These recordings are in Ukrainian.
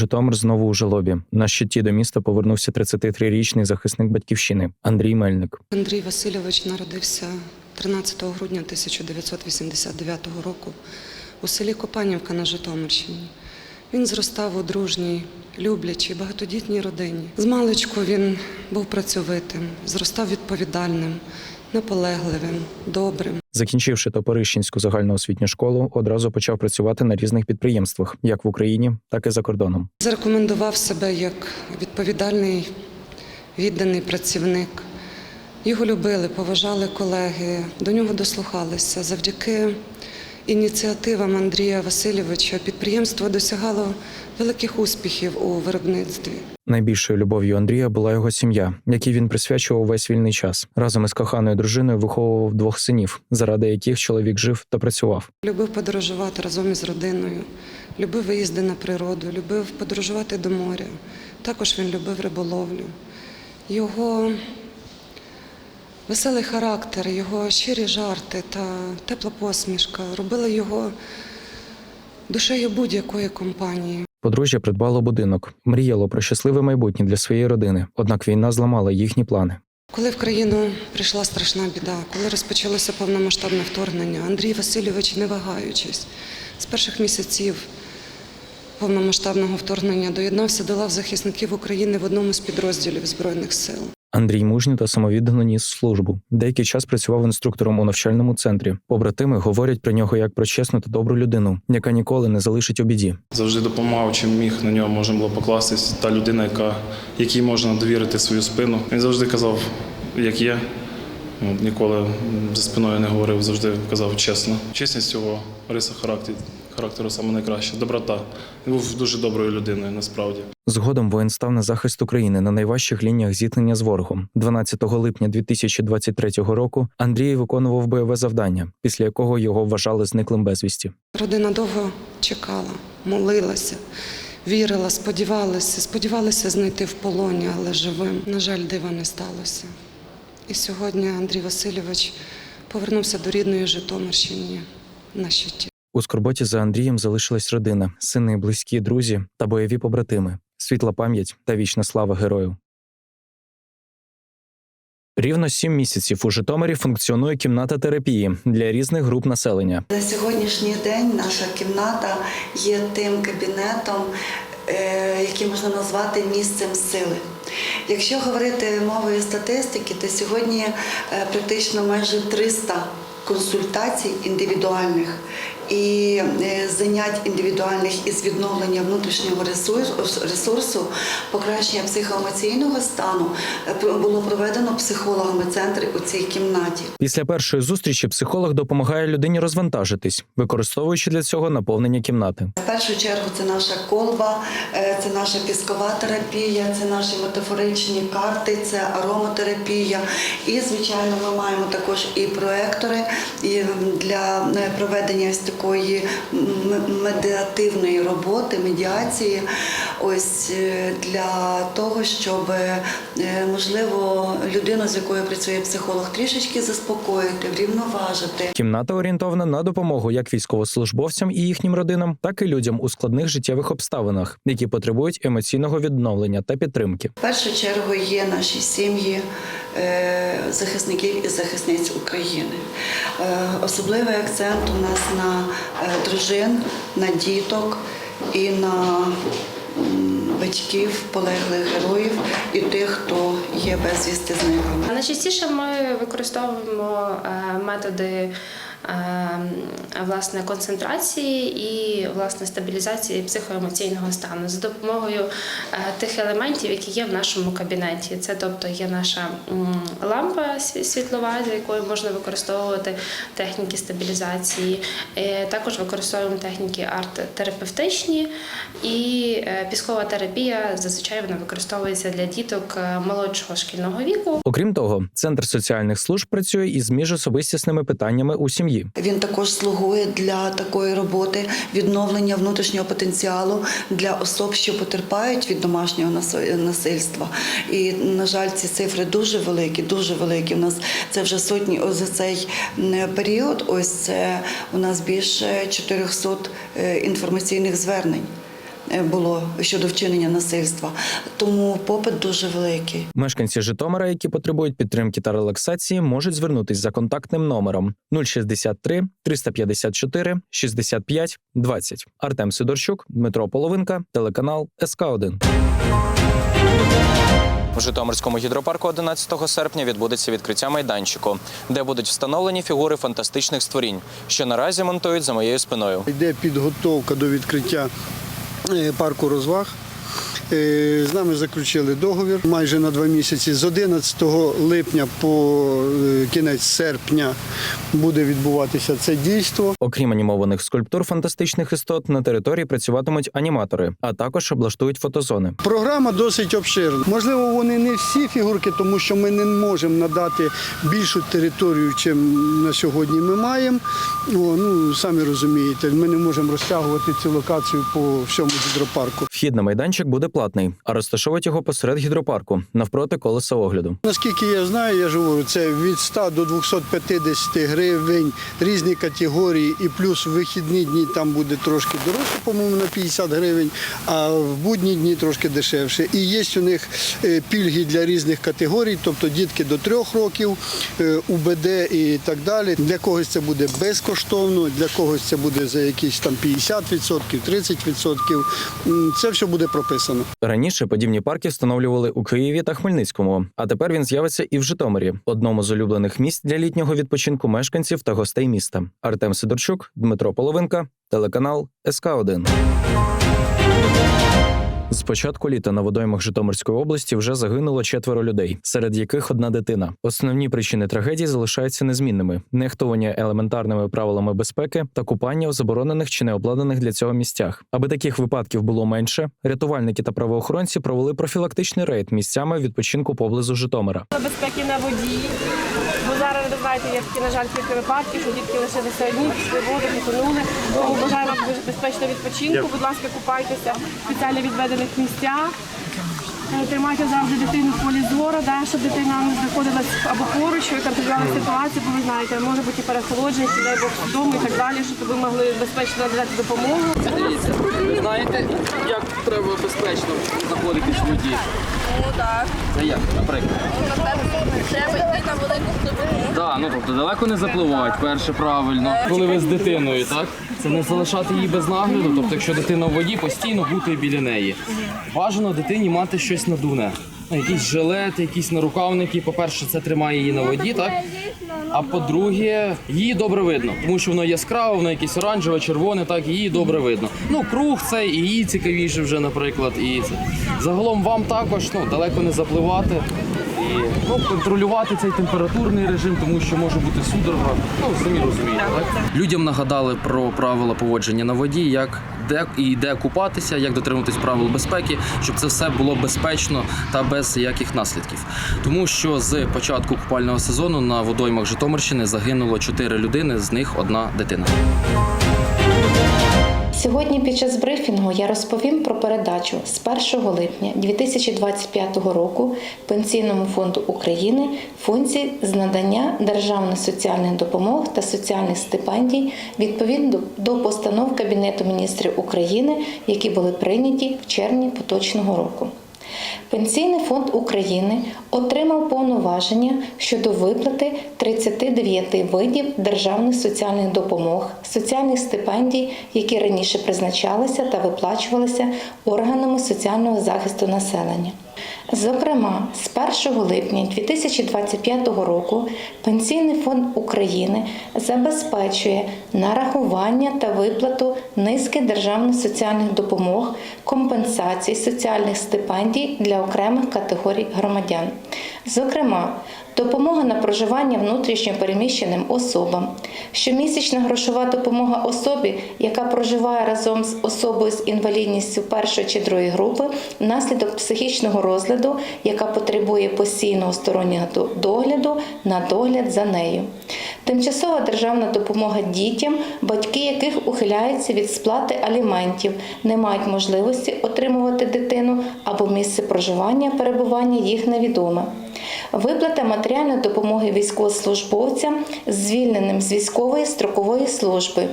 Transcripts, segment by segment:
Житомир знову у жалобі. На щиті до міста повернувся 33-річний захисник батьківщини Андрій Мельник. Андрій Васильович народився 13 грудня 1989 року у селі Копанівка на Житомирщині. Він зростав у дружній, люблячій, багатодітній родині. З маличку він був працьовитим, зростав відповідальним, наполегливим, добрим. Закінчивши Топорищинську загальноосвітню школу, одразу почав працювати на різних підприємствах, як в Україні, так і за кордоном. Зарекомендував себе як відповідальний, відданий працівник. Його любили, поважали колеги, до нього дослухалися. Завдяки ініціативам Андрія Васильовича підприємство досягало великих успіхів у виробництві. Найбільшою любов'ю Андрія була його сім'я, якій він присвячував весь вільний час. Разом із коханою дружиною виховував двох синів, заради яких чоловік жив та працював. Любив подорожувати разом із родиною, любив виїзди на природу, любив подорожувати до моря. Також він любив риболовлю. Його веселий характер, його щирі жарти та тепла посмішка робили його душею будь-якої компанії. Подружжя придбало будинок, мріяло про щасливе майбутнє для своєї родини. Однак війна зламала їхні плани. Коли в країну прийшла страшна біда, коли розпочалося повномасштабне вторгнення, Андрій Васильович, не вагаючись, з перших місяців повномасштабного вторгнення доєднався до лав захисників України в одному з підрозділів Збройних сил. Андрій мужньо та самовіддано ніс службу. Деякий час працював інструктором у навчальному центрі. Побратими говорять про нього як про чесну та добру людину, яка ніколи не залишить у біді. Завжди допомагав, чим міг на нього можна було покластись. Та людина, яка, якій можна довірити свою спину. Він завжди казав, як є. Ніколи за спиною не говорив, завжди казав чесно. Чесність його риса характеру, характеру саме найкраще. Доброта. Він був дуже доброю людиною, насправді. Згодом воїн став на захист України на найважчих лініях зіткнення з ворогом. 12 липня 2023 року Андрій виконував бойове завдання, після якого його вважали зниклим безвісті. Родина довго чекала, молилася, вірила, сподівалася, сподівалася знайти в полоні, але живим. На жаль, дива не сталося. І сьогодні Андрій Васильович повернувся до рідної Житомирщини на щиті. У скорботі за Андрієм залишилась родина, сини, близькі, друзі та бойові побратими. Світла пам'ять та вічна слава герою. Рівно сім місяців у Житомирі функціонує кімната терапії для різних груп населення. На сьогоднішній день наша кімната є тим кабінетом, е, який можна назвати місцем сили. Якщо говорити мовою статистики, то сьогодні е, практично майже 300 консультацій індивідуальних і е, занять індивідуальних із відновлення внутрішнього ресурсу, покращення психоемоційного стану е, було проведено психологами центрі у цій кімнаті. Після першої зустрічі психолог допомагає людині розвантажитись, використовуючи для цього наповнення кімнати. В першу чергу це наша колба, е, це наша піскова терапія, це наші метафоричні карти, це ароматерапія. І, звичайно, ми маємо також і проектори і для е, проведення ось такої м- медитативної роботи, медіації. Ось е, для того, щоб е, можливо людину, з якою працює психолог, трішечки заспокоїти, врівноважити. Кімната орієнтована на допомогу як військовослужбовцям і їхнім родинам, так і людям у складних життєвих обставинах, які потребують емоційного відновлення та підтримки. В першу чергу є наші сім'ї захисників і захисниць України. Е, Особливий акцент у нас на е, дружин, на діток і на батьків полеглих героїв і тих, хто є безвісти зниклими. Найчастіше ми використовуємо е, методи е, власне концентрації і власне стабілізації психоемоційного стану за допомогою е, тих елементів, які є в нашому кабінеті. Це тобто є наша лампа світлова, за якою можна використовувати техніки стабілізації. Е, Також використовуємо техніки арт-терапевтичні і е, піскова терапія зазвичай вона використовується для діток молодшого шкільного віку. Окрім того, центр соціальних служб працює із міжособистісними питаннями у сім'ї. Він також слугує для такої роботи відновлення внутрішнього потенціалу для особ, що потерпають від домашнього насильства. І на жаль, ці цифри дуже великі, дуже великі. У нас це вже сотні за цей період. Ось це у нас більше 400 е, інформаційних звернень. Е, було щодо вчинення насильства. Тому попит дуже великий. Мешканці Житомира, які потребують підтримки та релаксації, можуть звернутись за контактним номером 063 354 65 20. Артем Сидорчук, Дмитро Половинка, телеканал СК 1 У Житомирському гідропарку 11 серпня відбудеться відкриття майданчику, де будуть встановлені фігури фантастичних створінь, що наразі монтують за моєю спиною. Йде підготовка до відкриття парку розваг. Е, З нами заключили договір майже на два місяці. З 11 липня по е, кінець серпня буде відбуватися це дійство. Окрім анімованих скульптур фантастичних істот, на території працюватимуть аніматори, а також облаштують фотозони. Програма досить обширна. Можливо, вони не всі фігурки, тому що ми не можемо надати більшу територію, чим на сьогодні ми маємо. О, ну самі розумієте, ми не можемо розтягувати цю локацію по всьому гідропарку. Вхід на майданчик буде платний, а розташовують його посеред гідропарку навпроти колеса огляду. Наскільки я знаю, я ж говорю, це від 100 до 250 гривень, різні категорії, і плюс в вихідні дні там буде трошки дорожче, по-моєму, на 50 гривень, а в будні дні трошки дешевше. І є у них е, пільги для різних категорій, тобто дітки до 3 років, е, УБД і так далі. Для когось це буде безкоштовно, для когось це буде за якісь там 50%, 30%. Це все буде прописано. Раніше подібні парки встановлювали у Києві та Хмельницькому, а тепер він з'явиться і в Житомирі, одному з улюблених місць для літнього відпочинку мешканців та гостей міста. Артем Сидорчук, Дмитро Половинка, телеканал СК 1 з початку літа на водоймах Житомирської області вже загинуло четверо людей, серед яких одна дитина. Основні причини трагедії залишаються незмінними: нехтування елементарними правилами безпеки та купання в заборонених чи необладнаних для цього місцях. Аби таких випадків було менше, рятувальники та правоохоронці провели профілактичний рейд місцями відпочинку поблизу Житомира. безпеки на воді. Бо зараз знаєте, є такі, на жаль, кілька випадків, що дітки лишилися одні, пішли воду, потонули. Тому бажаємо вам дуже безпечного відпочинку. Будь ласка, купайтеся в спеціально відведених місцях. Е, Тримайте завжди дитину в полі зору, да, щоб дитина не знаходилась або поруч, і контролювала ситуацію, бо ви знаєте, може бути і перехолодження, дай Бог вдома і так далі, щоб ви могли безпечно надати допомогу. Дивіться, ви знаєте, як треба безпечно знаходитись в воді? Ну так. Це як, наприклад? Треба йти на велику глибину. Так, ну тобто далеко не запливати, перше правильно. Коли ви з дитиною, так? Це не залишати її без нагляду. Тобто, якщо дитина в воді, постійно бути біля неї. Бажано дитині мати щось надувне. Ну, Якісь жилети, якісь нарукавники. По-перше, це тримає її на воді, так? А по-друге, її добре видно, тому що воно яскраве, воно якесь оранжеве, червоне, так її добре видно. Ну, круг цей, і її цікавіше вже, наприклад, і це. Загалом вам також ну, далеко не запливати і ну, контролювати цей температурний режим, тому що може бути судорога. Ну, самі розумієте, так? Людям нагадали про правила поводження на воді, як де і де купатися, як дотримуватись правил безпеки, щоб це все було безпечно та без яких наслідків. Тому що з початку купального сезону на водоймах Житомирщини загинуло 4 людини, з них одна дитина. Сьогодні під час брифінгу я розповім про передачу з 1 липня 2025 року Пенсійному фонду України функцій з надання державних соціальних допомог та соціальних стипендій відповідно до постанов Кабінету міністрів України, які були прийняті в червні поточного року. Пенсійний фонд України отримав повноваження щодо виплати 39 видів державних соціальних допомог, соціальних стипендій, які раніше призначалися та виплачувалися органами соціального захисту населення. Зокрема, з 1 липня 2025 року Пенсійний фонд України забезпечує нарахування та виплату низки державних соціальних допомог, компенсацій, соціальних стипендій для окремих категорій громадян. Зокрема, допомога на проживання внутрішньо переміщеним особам, щомісячна грошова допомога особі, яка проживає разом з особою з інвалідністю першої чи другої групи внаслідок психічного розладу, яка потребує постійного стороннього догляду на догляд за нею. Тимчасова державна допомога дітям, батьки яких ухиляються від сплати аліментів, не мають можливості отримувати дитину або місце проживання, перебування їх невідоме. Виплата матеріальної допомоги військовослужбовцям, звільненим з військової строкової служби.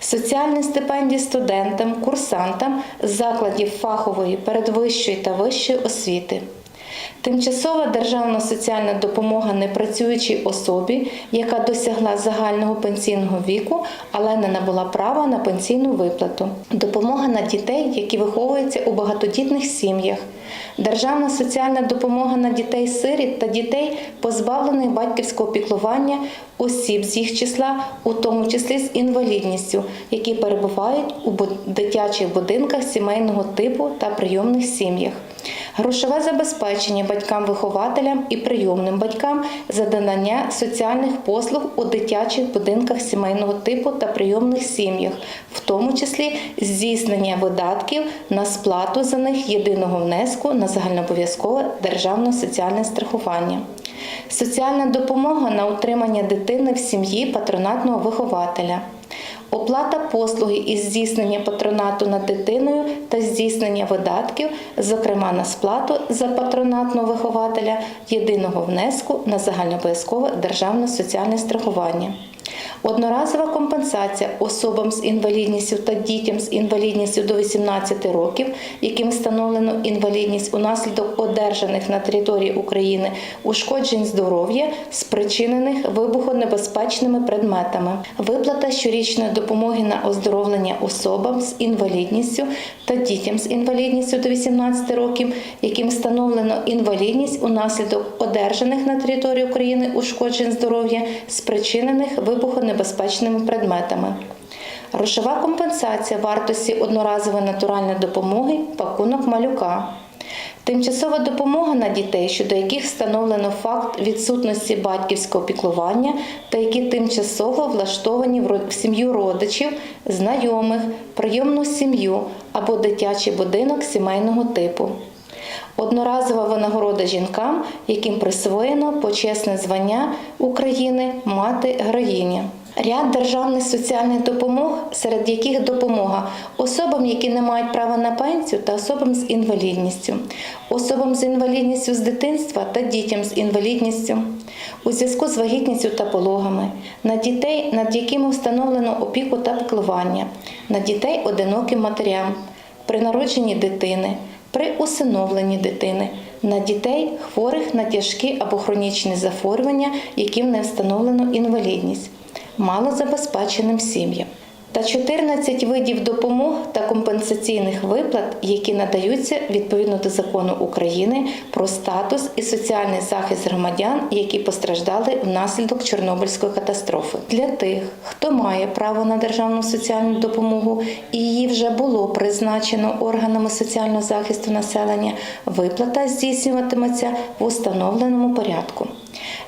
соціальні стипендії студентам, курсантам закладів фахової, передвищої та вищої освіти. Тимчасова державна соціальна допомога непрацюючій особі, яка досягла загального пенсійного віку, але не набула права на пенсійну виплату. Допомога на дітей, які виховуються у багатодітних сім'ях. Державна соціальна допомога на дітей-сиріт та дітей, позбавлених батьківського піклування осіб з їх числа, у тому числі з інвалідністю, які перебувають у дитячих будинках сімейного типу та прийомних сім'ях. Грошове забезпечення батькам-вихователям і прийомним батькам за надання соціальних послуг у дитячих будинках сімейного типу та прийомних сім'ях, в тому числі здійснення видатків на сплату за них єдиного внеску на загальнообов'язкове державне соціальне страхування. Соціальна допомога на утримання дитини в сім'ї патронатного вихователя. Оплата послуги із здійснення патронату над дитиною та здійснення видатків, зокрема на сплату за патронатного вихователя єдиного внеску на загальнообов'язкове державне соціальне страхування. Одноразова компенсація особам з інвалідністю та дітям з інвалідністю до 18 років, яким встановлено інвалідність унаслідок одержаних на території України ушкоджень здоров'я, спричинених вибухонебезпечними предметами, виплата щорічної допомоги на оздоровлення особам з інвалідністю та дітям з інвалідністю до 18 років, яким встановлено інвалідність унаслідок одержаних на території України ушкоджень здоров'я, спричинених вибухонебезпечними предметами. Грошова компенсація вартості одноразової натуральної допомоги пакунок малюка. Тимчасова допомога на дітей, щодо яких встановлено факт відсутності батьківського піклування та які тимчасово влаштовані в сім'ю родичів, знайомих, прийомну сім'ю або дитячий будинок сімейного типу. Одноразова винагорода жінкам, яким присвоєно почесне звання України мати героїня. Ряд державних соціальних допомог, серед яких допомога особам, які не мають права на пенсію, та особам з інвалідністю, особам з інвалідністю з дитинства та дітям з інвалідністю, у зв'язку з вагітністю та пологами, на дітей, над якими встановлено опіку та піклування, на дітей одиноким матерям, при народженні дитини, при усиновленні дитини, на дітей, хворих на тяжкі або хронічні захворювання, яким не встановлено інвалідність, малозабезпеченим сім'ям. Та 14 видів допомог та компенсаційних виплат, які надаються відповідно до закону України про статус і соціальний захист громадян, які постраждали внаслідок Чорнобильської катастрофи. Для тих, хто має право на державну соціальну допомогу і її вже було призначено органами соціального захисту населення, виплата здійснюватиметься в установленому порядку.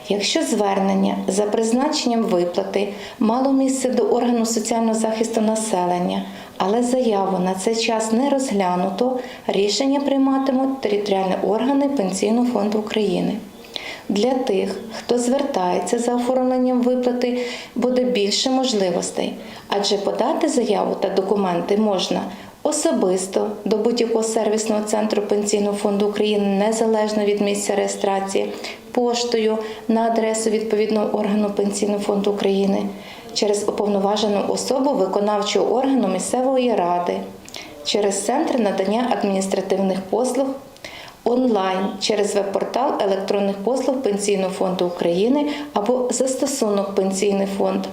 Якщо звернення за призначенням виплати мало місце до органу соціального захисту населення, але заяву на цей час не розглянуто, рішення прийматимуть територіальні органи Пенсійного фонду України. Для тих, хто звертається за оформленням виплати, буде більше можливостей, адже подати заяву та документи можна особисто до будь-якого сервісного центру Пенсійного фонду України незалежно від місця реєстрації, поштою на адресу відповідного органу Пенсійного фонду України через уповноважену особу виконавчого органу місцевої ради, через центр надання адміністративних послуг онлайн через веб-портал електронних послуг Пенсійного фонду України або застосунок Пенсійний фонд.